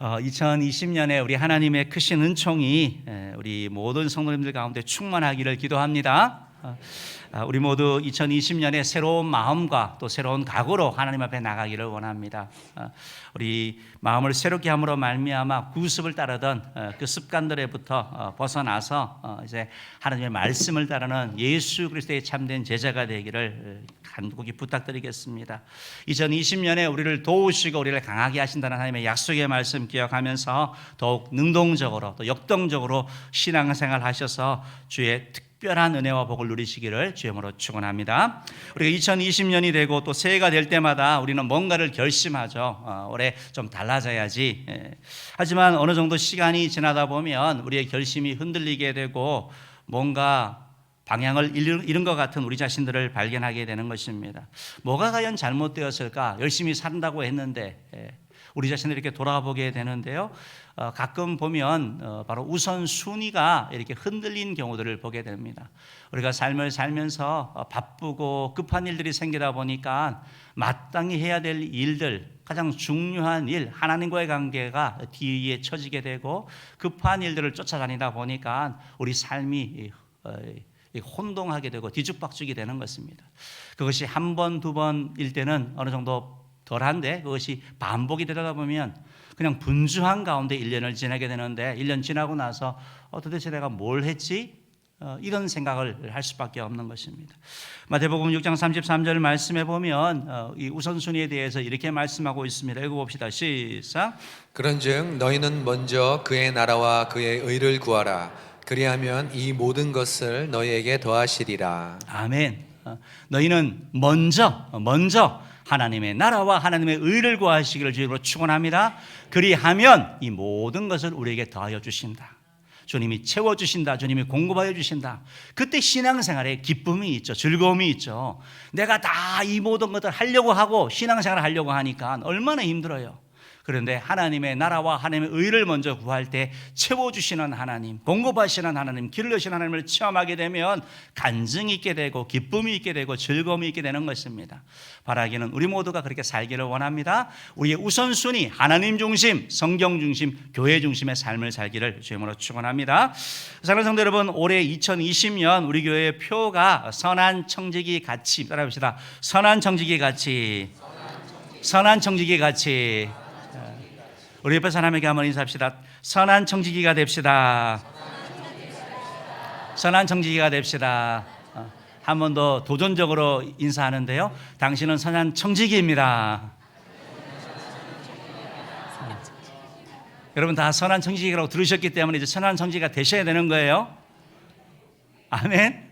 어, 2020년에 우리 하나님의 크신 은총이 에, 우리 모든 성도님들 가운데 충만하기를 기도합니다. 어, 아, 우리 모두 2020년에 새로운 마음과 또 새로운 각오로 하나님 앞에 나가기를 원합니다. 어, 우리 마음을 새롭게 함으로 말미암아 구습을 따르던 어, 그 습관들에부터 어, 벗어나서 어, 이제 하나님의 말씀을 따르는 예수 그리스도의 참된 제자가 되기를 어, 간곡히 부탁드리겠습니다. 2020년에 우리를 도우시고 우리를 강하게 하신다는 하나님의 약속의 말씀 기억하면서 더욱 능동적으로 또 역동적으로 신앙생활 하셔서 주의 특 별한 은혜와 복을 누리시기를 주님으로 축원합니다. 우리가 2020년이 되고 또 새해가 될 때마다 우리는 뭔가를 결심하죠. 어, 올해 좀 달라져야지. 예. 하지만 어느 정도 시간이 지나다 보면 우리의 결심이 흔들리게 되고 뭔가 방향을 잃은 것 같은 우리 자신들을 발견하게 되는 것입니다. 뭐가 과연 잘못되었을까? 열심히 산다고 했는데 예, 우리 자신을 이렇게 돌아보게 되는데요. 어, 가끔 보면 어, 바로 우선 순위가 이렇게 흔들린 경우들을 보게 됩니다. 우리가 삶을 살면서 어, 바쁘고 급한 일들이 생기다 보니까 마땅히 해야 될 일들 가장 중요한 일 하나님과의 관계가 뒤에 처지게 되고 급한 일들을 쫓아다니다 보니까 우리 삶이 어, 혼동하게 되고 뒤죽박죽이 되는 것입니다. 그것이 한 번, 두 번일 때는 어느 정도 덜한데 그것이 반복이 되다 보면 그냥 분주한 가운데 1년을 지나게 되는데 1년 지나고 나서 어, 도대체 내가 뭘 했지? 어, 이런 생각을 할 수밖에 없는 것입니다. 마태복음 6장 33절 말씀해 보면 어, 이 우선순위에 대해서 이렇게 말씀하고 있습니다. 읽어봅시다. 시작. 그런즉 너희는 먼저 그의 나라와 그의 의를 구하라. 그리하면 이 모든 것을 너희에게 더하시리라. 아멘. 어, 너희는 먼저 먼저 하나님의 나라와 하나님의 의를 구하시기를 주님으로 축원합니다. 그리하면 이 모든 것을 우리에게 더하여 주신다. 주님이 채워 주신다. 주님이 공급하여 주신다. 그때 신앙생활에 기쁨이 있죠. 즐거움이 있죠. 내가 다 이 모든 것을 하려고 하고 신앙생활을 하려고 하니까 얼마나 힘들어요. 그런데 하나님의 나라와 하나님의 의를 먼저 구할 때 채워주시는 하나님, 공급하시는 하나님, 길을 여시는 하나님을 체험하게 되면 간증이 있게 되고 기쁨이 있게 되고 즐거움이 있게 되는 것입니다. 바라기는 우리 모두가 그렇게 살기를 원합니다. 우리의 우선순위 하나님 중심, 성경 중심, 교회 중심의 삶을 살기를 주님으로 축원합니다. 사랑하는 성도 여러분, 올해 2020년 우리 교회의 표가 선한 청지기 가치 따라합시다. 선한 청지기 가치. 선한 청지기 가치. 우리 옆에 사람에게 한번 인사합시다. 선한 청지기가 됩시다. 선한 청지기가 됩시다. 어, 한번 더 도전적으로 인사하는데요. 당신은 선한 청지기입니다. 어. 여러분 다 선한 청지기라고 들으셨기 때문에 이제 선한 청지기가 되셔야 되는 거예요. 아멘.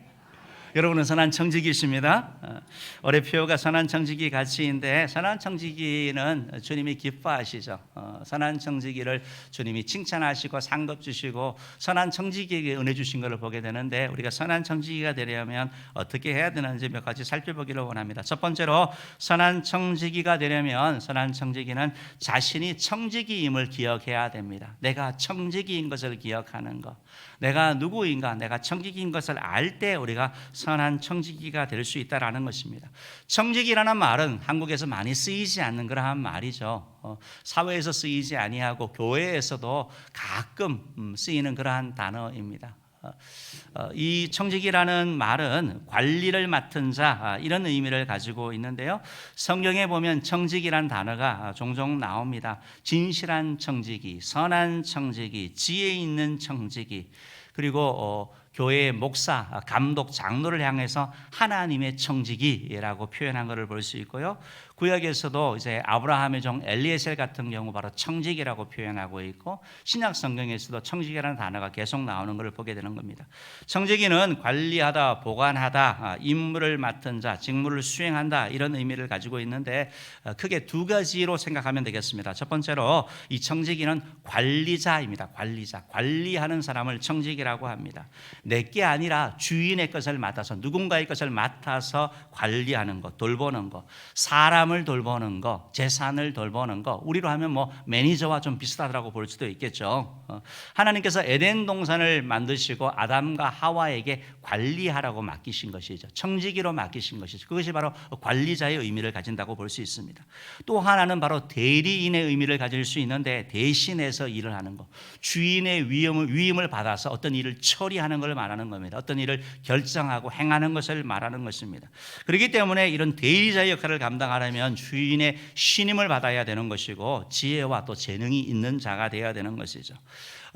여러분은 선한 청지기십니다. 어, 올해 표가 선한 청지기 가치인데 선한 청지기는 주님이 기뻐하시죠. 어, 선한 청지기를 주님이 칭찬하시고 상급 주시고 선한 청지기에게 은혜 주신 것을 보게 되는데 우리가 선한 청지기가 되려면 어떻게 해야 되는지 몇 가지 살펴보기를 원합니다. 첫 번째로 선한 청지기가 되려면 선한 청지기는 자신이 청지기임을 기억해야 됩니다. 내가 청지기인 것을 기억하는 것. 내가 누구인가, 내가 청지기인 것을 알 때 우리가 선한 청지기가 될 수 있다라는 것입니다. 청지기라는 말은 한국에서 많이 쓰이지 않는 그러한 말이죠. 어, 사회에서 쓰이지 아니하고 교회에서도 가끔 음, 쓰이는 그러한 단어입니다. 어, 어, 이 청지기라는 말은 관리를 맡은 자 아, 이런 의미를 가지고 있는데요. 성경에 보면 청지기란 단어가 종종 나옵니다. 진실한 청지기, 선한 청지기, 지혜 있는 청지기, 그리고 어, 교회의 목사, 감독, 장로를 향해서 하나님의 청지기라고 표현한 것을 볼 수 있고요. 구약에서도 이제 아브라함의 종 엘리에셀 같은 경우 바로 청지기라고 표현하고 있고 신약 성경에서도 청지기라는 단어가 계속 나오는 것을 보게 되는 겁니다. 청지기는 관리하다, 보관하다, 아, 임무를 맡은 자, 직무를 수행한다 이런 의미를 가지고 있는데 어, 크게 두 가지로 생각하면 되겠습니다. 첫 번째로 이 청지기는 관리자입니다. 관리자, 관리하는 사람을 청지기라고 합니다. 내게 아니라 주인의 것을 맡아서 누군가의 것을 맡아서 관리하는 것, 돌보는 것, 사람 을 돌보는 것, 재산을 돌보는 것, 우리로 하면 뭐 매니저와 좀 비슷하다고 볼 수도 있겠죠. 어, 하나님께서 에덴 동산을 만드시고 아담과 하와에게 관리하라고 맡기신 것이죠. 청지기로 맡기신 것이죠. 그것이 바로 관리자의 의미를 가진다고 볼 수 있습니다. 또 하나는 바로 대리인의 의미를 가질 수 있는데 대신해서 일을 하는 것. 주인의 위임을, 위임을 받아서 어떤 일을 처리하는 걸 말하는 겁니다. 어떤 일을 결정하고 행하는 것을 말하는 것입니다. 그렇기 때문에 이런 대리자의 역할을 감당하려면 주인의 신임을 받아야 되는 것이고 지혜와 또 재능이 있는 자가 되어야 되는 것이죠.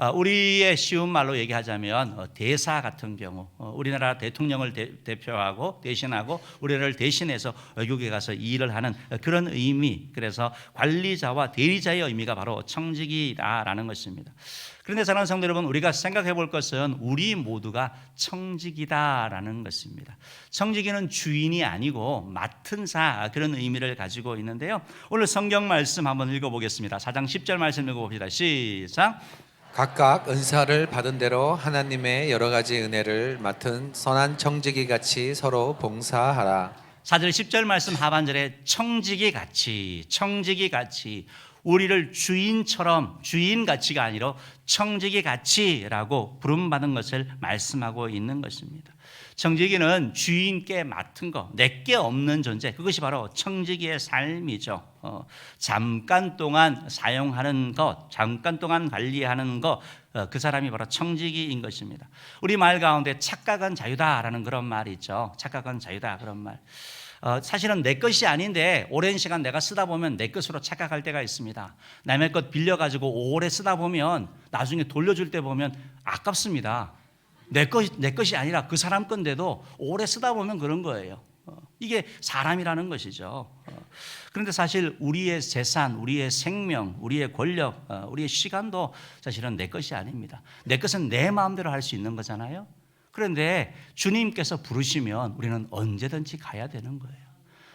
아, 우리의 쉬운 말로 얘기하자면 어, 대사 같은 경우 어, 우리나라 대통령을 대, 대표하고 대신하고 우리를 대신해서 외국에 가서 일을 하는 그런 의미 그래서 관리자와 대리자의 의미가 바로 청직이다라는 것입니다. 그런데 사랑하는 성도 여러분 우리가 생각해 볼 것은 우리 모두가 청직이다라는 것입니다. 청지기는 주인이 아니고 맡은 사 그런 의미를 가지고 있는데요. 오늘 성경 말씀 한번 읽어보겠습니다. 4장 10절 말씀 읽어봅시다. 시작. 각각 은사를 받은 대로 하나님의 여러 가지 은혜를 맡은 선한 청지기 같이 서로 봉사하라. 4절 10절 말씀 하반절에 청지기 같이 청지기 같이 우리를 주인처럼 주인 가치가 아니라 청지기 가치라고 부름받은 것을 말씀하고 있는 것입니다. 청지기는 주인께 맡은 거, 내게 없는 존재, 그것이 바로 청지기의 삶이죠. 어, 잠깐 동안 사용하는 것, 잠깐 동안 관리하는 것, 어, 그 사람이 바로 청지기인 것입니다. 우리 말 가운데 착각은 자유다라는 그런 말이 있죠. 착각은 자유다 그런 말. 어, 사실은 내 것이 아닌데 오랜 시간 내가 쓰다 보면 내 것으로 착각할 때가 있습니다. 남의 것 빌려가지고 오래 쓰다 보면 나중에 돌려줄 때 보면 아깝습니다. 내, 것, 내 것이 아니라 그 사람 건데도 오래 쓰다 보면 그런 거예요. 어, 이게 사람이라는 것이죠. 어, 그런데 사실 우리의 재산, 우리의 생명, 우리의 권력, 어, 우리의 시간도 사실은 내 것이 아닙니다. 내 것은 내 마음대로 할 수 있는 거잖아요. 그런데 주님께서 부르시면 우리는 언제든지 가야 되는 거예요.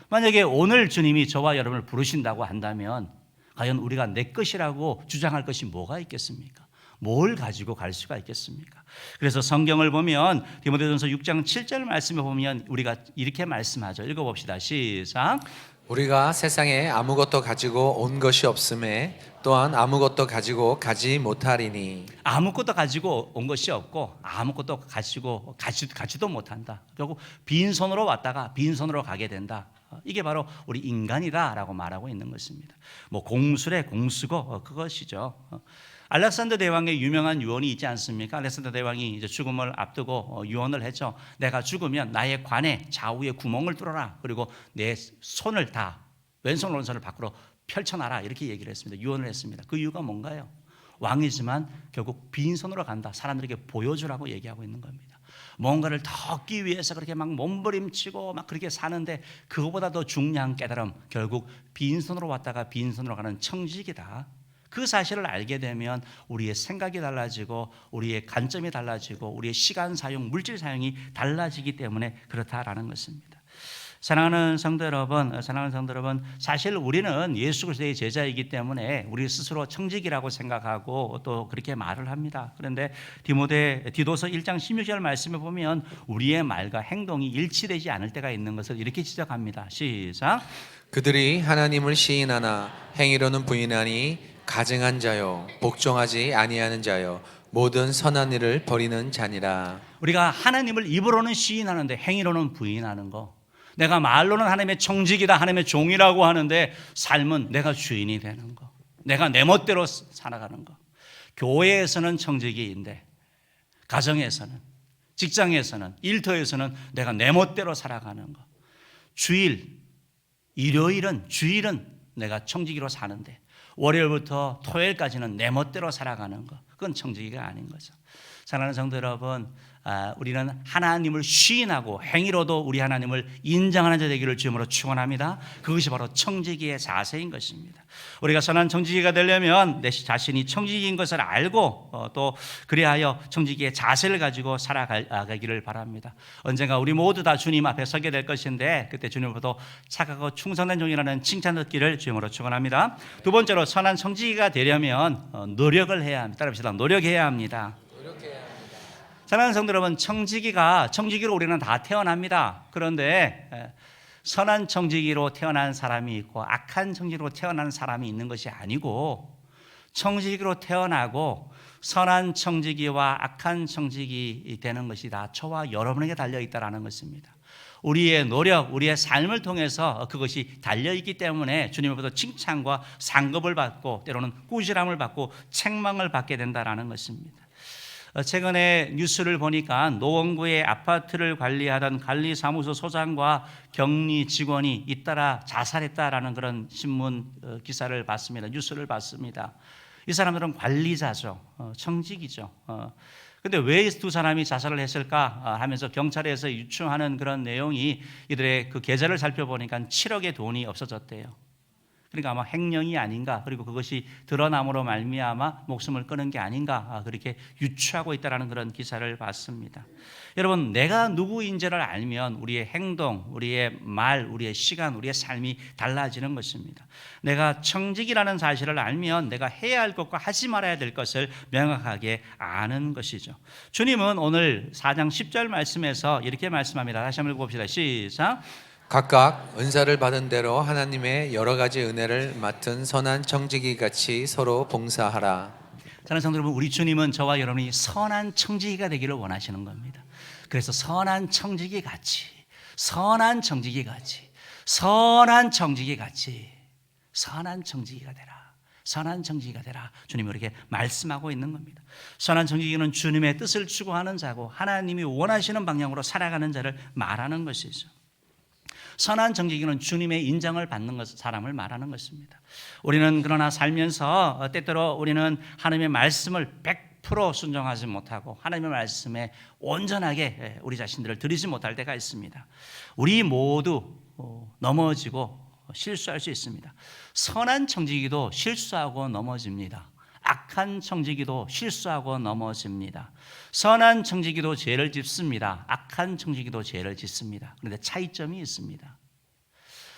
만약에 오늘 주님이 저와 여러분을 부르신다고 한다면 과연 우리가 내 것이라고 주장할 것이 뭐가 있겠습니까? 뭘 가지고 갈 수가 있겠습니까? 그래서 성경을 보면 디모데전서 6장 7절 말씀에 보면 우리가 이렇게 말씀하죠. 읽어봅시다. 시작. 우리가 세상에 아무것도 가지고 온 것이 없음에 또한 아무것도 가지고 가지 못하리니 아무것도 가지고 온 것이 없고 아무것도 가지고 가지, 가지도 못한다. 결국 빈손으로 왔다가 빈손으로 가게 된다. 어, 이게 바로 우리 인간이다라고 말하고 있는 것입니다. 뭐 공술의 공수고 어, 그것이죠. 어, 알렉산더 대왕의 유명한 유언이 있지 않습니까? 알렉산더 대왕이 이제 죽음을 앞두고 어, 유언을 했죠. 내가 죽으면 나의 관에 좌우에 구멍을 뚫어라. 그리고 내 손을 다 왼손 오른손을 밖으로 펼쳐놔라. 이렇게 얘기를 했습니다. 유언을 했습니다. 그 이유가 뭔가요? 왕이지만 결국 빈손으로 간다. 사람들에게 보여주라고 얘기하고 있는 겁니다. 뭔가를 더 얻기 위해서 그렇게 막 몸부림치고 막 그렇게 사는데 그거보다 더 중요한 깨달음 결국 빈손으로 왔다가 빈손으로 가는 청직이다. 그 사실을 알게 되면 우리의 생각이 달라지고 우리의 관점이 달라지고 우리의 시간 사용, 물질 사용이 달라지기 때문에 그렇다라는 것입니다. 사랑하는 성도 여러분, 사랑하는 성도 여러분, 사실 우리는 예수 그리스도의 제자이기 때문에 우리 스스로 청직이라고 생각하고 또 그렇게 말을 합니다. 그런데 디모데 디도서 1장 16절 말씀에 보면 우리의 말과 행동이 일치되지 않을 때가 있는 것을 이렇게 지적합니다. 시작. 그들이 하나님을 시인하나 행위로는 부인하니 가증한 자요 복종하지 아니하는 자요 모든 선한 일을 버리는 자니라 우리가 하나님을 입으로는 시인하는데 행위로는 부인하는 거. 내가 말로는 하나님의 청직이다, 하나님의 종이라고 하는데 삶은 내가 주인이 되는 거. 내가 내 멋대로 살아가는 거. 교회에서는 청직이인데 가정에서는 직장에서는 일터에서는 내가 내 멋대로 살아가는 거. 주일, 일요일은 주일은 내가 청지기로 사는데 월요일부터 토요일까지는 내 멋대로 살아가는 거. 그건 청지기가 아닌 거죠. 사랑하는 성도 여러분, 아, 우리는 하나님을 시인하고 행위로도 우리 하나님을 인정하는 자 되기를 주님으로 축원합니다. 그것이 바로 청지기의 자세인 것입니다. 우리가 선한 청지기가 되려면 내 자신이 청지기인 것을 알고 어, 또 그리하여 청지기의 자세를 가지고 살아가기를 바랍니다. 언젠가 우리 모두 다 주님 앞에 서게 될 것인데 그때 주님으로부터 착하고 충성된 종이라는 칭찬 듣기를 주님으로 축원합니다. 두 번째로 선한 청지기가 되려면 어, 노력을 해야 합니다. 따라합시다. 노력해야 합니다. 사랑하는 성도 여러분, 청지기가 청지기로 우리는 다 태어납니다. 그런데 에, 선한 청지기로 태어난 사람이 있고 악한 청지기로 태어난 사람이 있는 것이 아니고 청지기로 태어나고 선한 청지기와 악한 청지기 되는 것이 다 저와 여러분에게 달려 있다라는 것입니다. 우리의 노력, 우리의 삶을 통해서 그것이 달려 있기 때문에 주님으로부터 칭찬과 상급을 받고 때로는 꾸지람을 받고 책망을 받게 된다라는 것입니다. 어, 최근에 뉴스를 보니까 노원구의 아파트를 관리하던 관리사무소 소장과 격리 직원이 잇따라 자살했다라는 그런 신문 어, 기사를 봤습니다. 뉴스를 봤습니다. 이 사람들은 관리자죠, 어, 청직이죠. 어, 근데 왜 두 사람이 자살을 했을까 아, 하면서 경찰에서 유추하는 그런 내용이 이들의 그 계좌를 살펴보니까 7억의 돈이 없어졌대요. 그러니까 아마 횡령이 아닌가 그리고 그것이 드러남으로 말미암아 목숨을 끊은 게 아닌가 아, 그렇게 유추하고 있다라는 그런 기사를 봤습니다. 여러분 내가 누구인지를 알면 우리의 행동, 우리의 말, 우리의 시간, 우리의 삶이 달라지는 것입니다. 내가 청직이라는 사실을 알면 내가 해야 할 것과 하지 말아야 될 것을 명확하게 아는 것이죠. 주님은 오늘 4장 10절 말씀에서 이렇게 말씀합니다. 다시 한번 읽어봅시다. 시작. 각각 은사를 받은 대로 하나님의 여러 가지 은혜를 맡은 선한 청지기 같이 서로 봉사하라. 사랑하는 성도 여러분, 우리 주님은 저와 여러분이 선한 청지기가 되기를 원하시는 겁니다. 그래서 선한 청지기 같이, 선한 청지기 같이, 선한 청지기 같이, 선한 청지기가 되라. 선한 청지기가 되라. 주님이 이렇게 말씀하고 있는 겁니다. 선한 청지기는 주님의 뜻을 추구하는 자고 하나님이 원하시는 방향으로 살아가는 자를 말하는 것이죠. 선한 정직이는 주님의 인정을 받는 것, 사람을 말하는 것입니다. 우리는 그러나 살면서 때때로 우리는 하나님의 말씀을 100% 순종하지 못하고 하나님의 말씀에 온전하게 우리 자신들을 드리지 못할 때가 있습니다. 우리 모두 어, 넘어지고 실수할 수 있습니다. 선한 청지기도 실수하고 넘어집니다. 악한 청지기도 실수하고 넘어집니다. 선한 청지기도 죄를 짓습니다. 악한 청지기도 죄를 짓습니다. 그런데 차이점이 있습니다.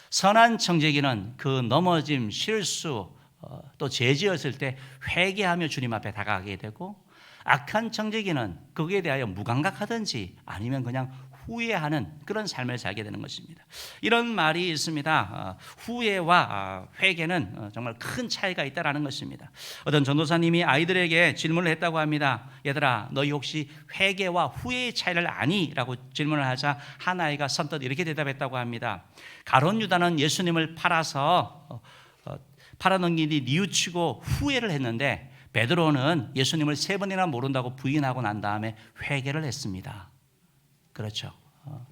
선한 청지기는 그 넘어짐, 실수, 어, 또 죄지었을 때 회개하며 주님 앞에 다가가게 되고 악한 청지기는 거기에 대하여 무감각하든지 아니면 그냥 후회하는 그런 삶을 살게 되는 것입니다. 이런 말이 있습니다. 어, 후회와 어, 회개는 어, 정말 큰 차이가 있다라는 것입니다. 어떤 전도사님이 아이들에게 질문을 했다고 합니다. 얘들아, 너희 혹시 회개와 후회의 차이를 아니?라고 질문을 하자 한 아이가 선뜻 이렇게 대답했다고 합니다. 가론 유다는 예수님을 팔아서 팔아넘기니 뉘우치고 후회를 했는데 베드로는 예수님을 세 번이나 모른다고 부인하고 난 다음에 회개를 했습니다. 그렇죠. 어.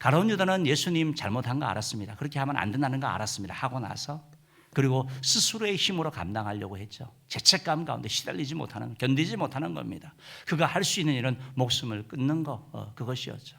가론 유다는 예수님 잘못한 거 알았습니다. 그렇게 하면 안 된다는 거 알았습니다. 하고 나서 그리고 스스로의 힘으로 감당하려고 했죠. 죄책감 가운데 시달리지 못하는, 견디지 못하는 겁니다. 그가 할 수 있는 일은 목숨을 끊는 거, 어, 그것이었죠.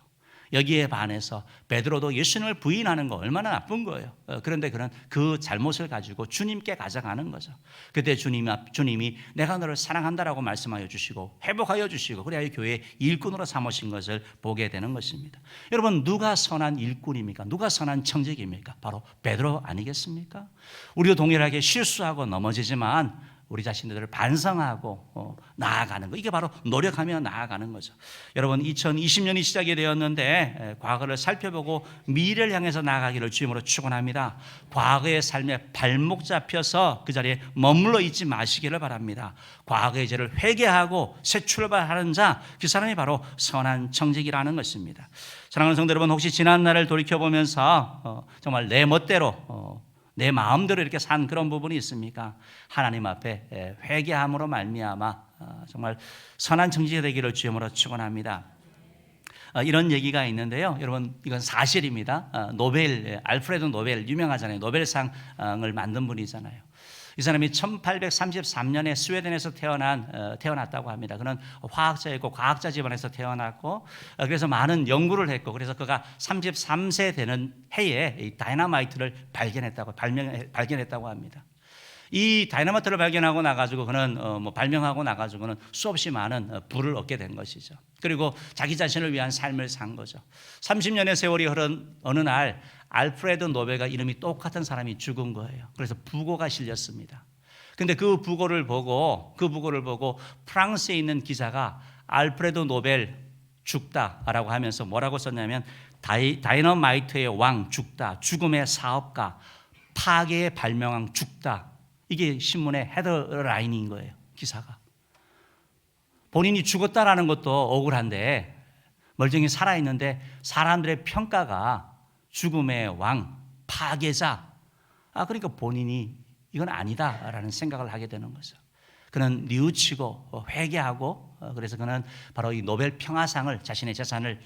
여기에 반해서 베드로도 예수님을 부인하는 거 얼마나 나쁜 거예요. 어, 그런데 그런 그 잘못을 가지고 주님께 가져가는 거죠. 그때 주님 앞 주님이 내가 너를 사랑한다라고 말씀하여 주시고 회복하여 주시고 그래야 교회 일꾼으로 삼으신 것을 보게 되는 것입니다. 여러분 누가 선한 일꾼입니까? 누가 선한 청직입니까? 바로 베드로 아니겠습니까? 우리도 동일하게 실수하고 넘어지지만 우리 자신들을 반성하고 어, 나아가는 거 이게 바로 노력하며 나아가는 거죠. 여러분 2020년이 시작이 되었는데 에, 과거를 살펴보고 미래를 향해서 나아가기를 주임으로 축원합니다. 과거의 삶에 발목 잡혀서 그 자리에 머물러 있지 마시기를 바랍니다. 과거의 죄를 회개하고 새 출발하는 자 그 사람이 바로 선한 청직이라는 것입니다. 사랑하는 성도 여러분 혹시 지난 날을 돌이켜 보면서 어, 정말 내 멋대로 어, 내 마음대로 이렇게 산 그런 부분이 있습니까? 하나님 앞에 회개함으로 말미암아 어, 정말 선한 청지가 되기를 주님으로 축원합니다. 어, 이런 얘기가 있는데요. 여러분 이건 사실입니다. 어, 노벨 알프레드 노벨 유명하잖아요. 노벨상을 만든 분이잖아요. 이 사람이 1833년에 스웨덴에서 태어난 어, 태어났다고 합니다. 그는 화학자였고 과학자 집안에서 태어났고 어, 그래서 많은 연구를 했고 그래서 그가 33세 되는 해에 이 다이나마이트를 발견했다고 발명 발견했다고 합니다. 이 다이나마이트를 발견하고 나가지고 그는 어, 뭐 발명하고 나가지고는 수없이 많은 어, 부를 얻게 된 것이죠. 그리고 자기 자신을 위한 삶을 산 거죠. 30년의 세월이 흐른 어느 날 알프레드 노벨과 이름이 똑같은 사람이 죽은 거예요. 그래서 부고가 실렸습니다. 근데 그 부고를 보고 그 부고를 보고 프랑스에 있는 기자가 알프레드 노벨 죽다라고 하면서 뭐라고 썼냐면 다이, 다이너마이트의 왕 죽다, 죽음의 사업가, 파괴의 발명왕 죽다. 이게 신문의 헤더라인인 거예요. 기사가. 본인이 죽었다라는 것도 억울한데 멀쩡히 살아 있는데 사람들의 평가가 죽음의 왕, 파괴자. 아 그러니까 본인이 이건 아니다라는 생각을 하게 되는 거죠. 그는 뉘우치고 어, 회개하고 어, 그래서 그는 바로 이 노벨 평화상을 자신의 재산을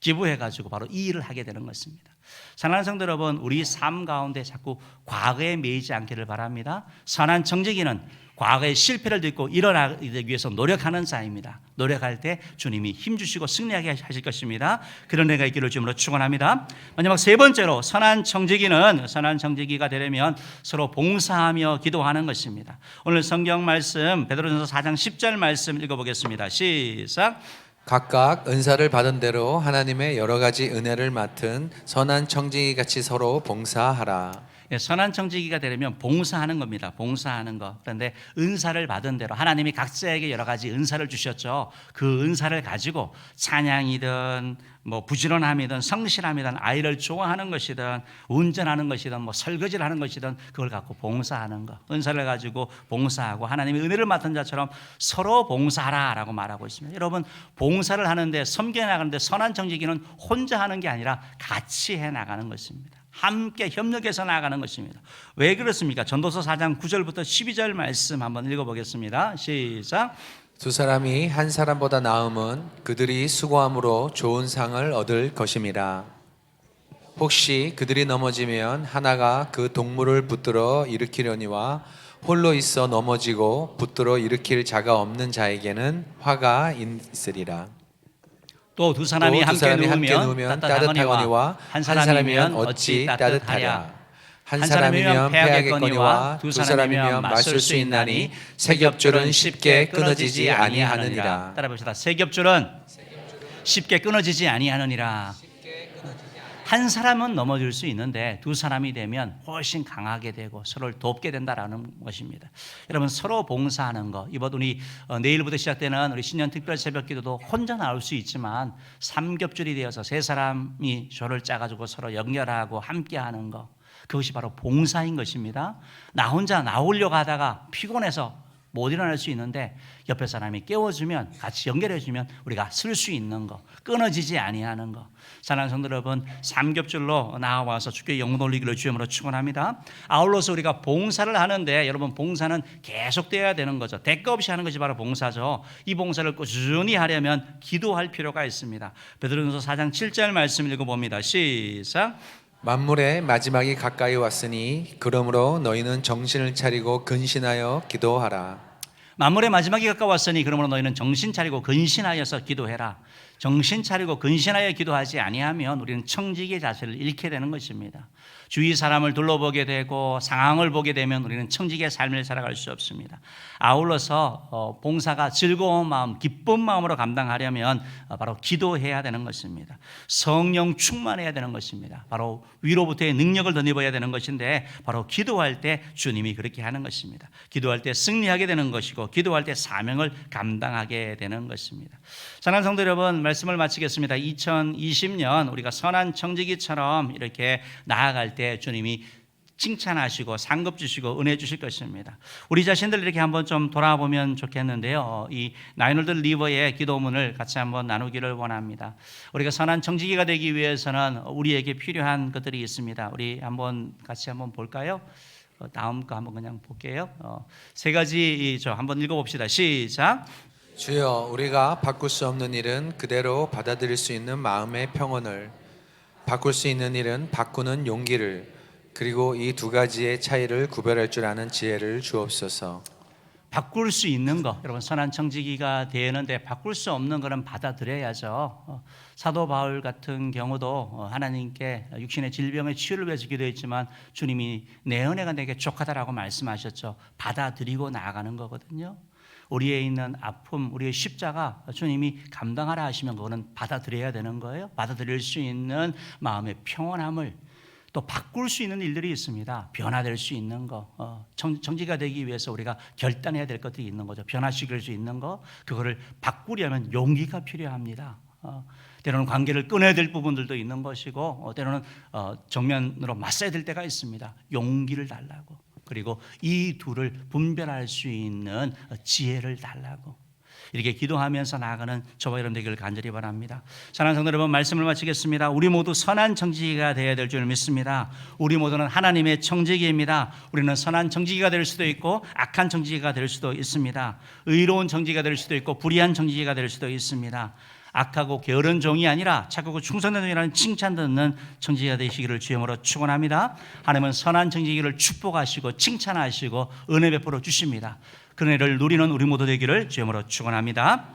기부해 가지고 바로 이 일을 하게 되는 것입니다. 사랑하는 성도 여러분, 우리 삶 가운데 자꾸 과거에 매이지 않기를 바랍니다. 선한 정직이는 과거의 실패를 딛고 일어나기 위해서 노력하는 자입니다. 노력할 때 주님이 힘주시고 승리하게 하실 것입니다. 그런 애가 있기를 주님으로 축원합니다. 마지막 세 번째로 선한 정직이는 선한 정직이가 되려면 서로 봉사하며 기도하는 것입니다. 오늘 성경 말씀 베드로전서 4장 10절 말씀 읽어보겠습니다. 시작. 각각 은사를 받은 대로 하나님의 여러 가지 은혜를 맡은 선한 청지기 같이 서로 봉사하라. 예, 선한 정직이가 되려면 봉사하는 겁니다. 봉사하는 거. 그런데 은사를 받은 대로 하나님이 각자에게 여러 가지 은사를 주셨죠. 그 은사를 가지고 찬양이든 뭐 부지런함이든 성실함이든 아이를 좋아하는 것이든 운전하는 것이든 뭐 설거지를 하는 것이든 그걸 갖고 봉사하는 거. 은사를 가지고 봉사하고 하나님의 은혜를 맡은 자처럼 서로 봉사하라라고 말하고 있습니다. 여러분 봉사를 하는데 섬겨 나가는데 선한 정직이는 혼자 하는 게 아니라 같이 해 나가는 것입니다. 함께 협력해서 나가는 것입니다. 왜 그렇습니까? 전도서 4장 9절부터 12절 말씀 한번 읽어보겠습니다. 시작. 두 사람이 한 사람보다 나음은 그들이 수고함으로 좋은 상을 얻을 것임이라. 혹시 그들이 넘어지면 하나가 그 동물을 붙들어 일으키려니와 홀로 있어 넘어지고 붙들어 일으킬 자가 없는 자에게는 화가 있으리라. 또 두 사람이 또 두 함께 사람이 누우면, 누우면 따뜻하거니와 한 사람이면 어찌 따뜻하랴 한 사람이면 패하겠거니와 두 사람이면 맞설 수 있나니 세 겹줄은 쉽게 끊어지지 아니하느니라. 따라 봅시다. 세 겹줄은 쉽게 끊어지지 아니하느니라. 한 사람은 넘어질 수 있는데 두 사람이 되면 훨씬 강하게 되고 서로를 돕게 된다라는 것입니다. 여러분 서로 봉사하는 거 이번 우리 어, 내일부터 시작되는 우리 신년 특별 새벽 기도도 혼자 나올 수 있지만 삼겹줄이 되어서 세 사람이 조를 짜가지고 서로 연결하고 함께하는 거 그것이 바로 봉사인 것입니다. 나 혼자 나오려고 하다가 피곤해서 못 일어날 수 있는데 옆에 사람이 깨워주면 같이 연결해주면 우리가 쓸 수 있는 거 끊어지지 아니하는 거. 사랑하는 성도 여러분 삼겹줄로 나와서 주께 영혼 올리기를 주임으로 축원합니다. 아울러서 우리가 봉사를 하는데 여러분 봉사는 계속되어야 되는 거죠. 대가 없이 하는 것이 바로 봉사죠. 이 봉사를 꾸준히 하려면 기도할 필요가 있습니다. 베드로전서 4장 7절 말씀 읽어봅니다. 시작. 만물의 마지막이 가까이 왔으니 그러므로 너희는 정신을 차리고 근신하여 기도하라. 만물의 마지막이 가까웠으니 그러므로 너희는 정신 차리고 근신하여서 기도해라. 정신 차리고 근신하여 기도하지 아니하면 우리는 청지기의 자세를 잃게 되는 것입니다. 주위 사람을 둘러보게 되고 상황을 보게 되면 우리는 청지기의 삶을 살아갈 수 없습니다. 아울러서 어, 봉사가 즐거운 마음, 기쁜 마음으로 감당하려면 어, 바로 기도해야 되는 것입니다. 성령 충만해야 되는 것입니다. 바로 위로부터의 능력을 덧입어야 되는 것인데 바로 기도할 때 주님이 그렇게 하는 것입니다. 기도할 때 승리하게 되는 것이고 기도할 때 사명을 감당하게 되는 것입니다. 사랑하는 성도 여러분 말씀을 마치겠습니다. 2020년 우리가 선한 청지기처럼 이렇게 나아갈 때 주님이 칭찬하시고 상급 주시고 은혜 주실 것입니다. 우리 자신들 이렇게 한번 좀 돌아보면 좋겠는데요. 이 나이놀드 리버의 기도문을 같이 한번 나누기를 원합니다. 우리가 선한 정직이가 되기 위해서는 우리에게 필요한 것들이 있습니다. 우리 한번 같이 한번 볼까요? 어, 다음 거 한번 그냥 볼게요. 어, 세 가지 저 한번 읽어봅시다. 시작. 주여 우리가 바꿀 수 없는 일은 그대로 받아들일 수 있는 마음의 평온을 바꿀 수 있는 일은 바꾸는 용기를 그리고 이 두 가지의 차이를 구별할 줄 아는 지혜를 주옵소서. 바꿀 수 있는 거 여러분 선한 청지기가 되는데 바꿀 수 없는 거는 받아들여야죠. 어, 사도 바울 같은 경우도 어, 하나님께 육신의 질병의 치유를 위해서 기도했지만 주님이 내 은혜가 내게 족하다라고 말씀하셨죠. 받아들이고 나아가는 거거든요 우리에 있는 아픔 우리의 십자가 주님이 감당하라 하시면 그거는 받아들여야 되는 거예요 받아들일 수 있는 마음의 평온함을 또 바꿀 수 있는 일들이 있습니다. 변화될 수 있는 거, 어, 정, 정지가 되기 위해서 우리가 결단해야 될 것들이 있는 거죠. 변화시킬 수 있는 거, 그거를 바꾸려면 용기가 필요합니다. 어, 때로는 관계를 끊어야 될 부분들도 있는 것이고, 어, 때로는 어, 정면으로 맞서야 될 때가 있습니다. 용기를 달라고, 그리고 이 둘을 분별할 수 있는 어, 지혜를 달라고. 이렇게 기도하면서 나아가는 저와 여러분 되기를 간절히 바랍니다. 사랑하는 성도 여러분 말씀을 마치겠습니다. 우리 모두 선한 정직이가 되어야 될 줄 믿습니다. 우리 모두는 하나님의 정직이입니다. 우리는 선한 정직이가 될 수도 있고 악한 정직이가 될 수도 있습니다. 의로운 정직이가 될 수도 있고 불의한 정직이가 될 수도 있습니다. 악하고 게으른 종이 아니라 착하고 충성된 종이라는 칭찬 듣는 정직이가 되시기를 주여으로 축원합니다. 하나님은 선한 정직이를 축복하시고 칭찬하시고 은혜 베풀어 주십니다. 그 은혜를 누리는 우리 모두 되기를 주여으로 축원합니다.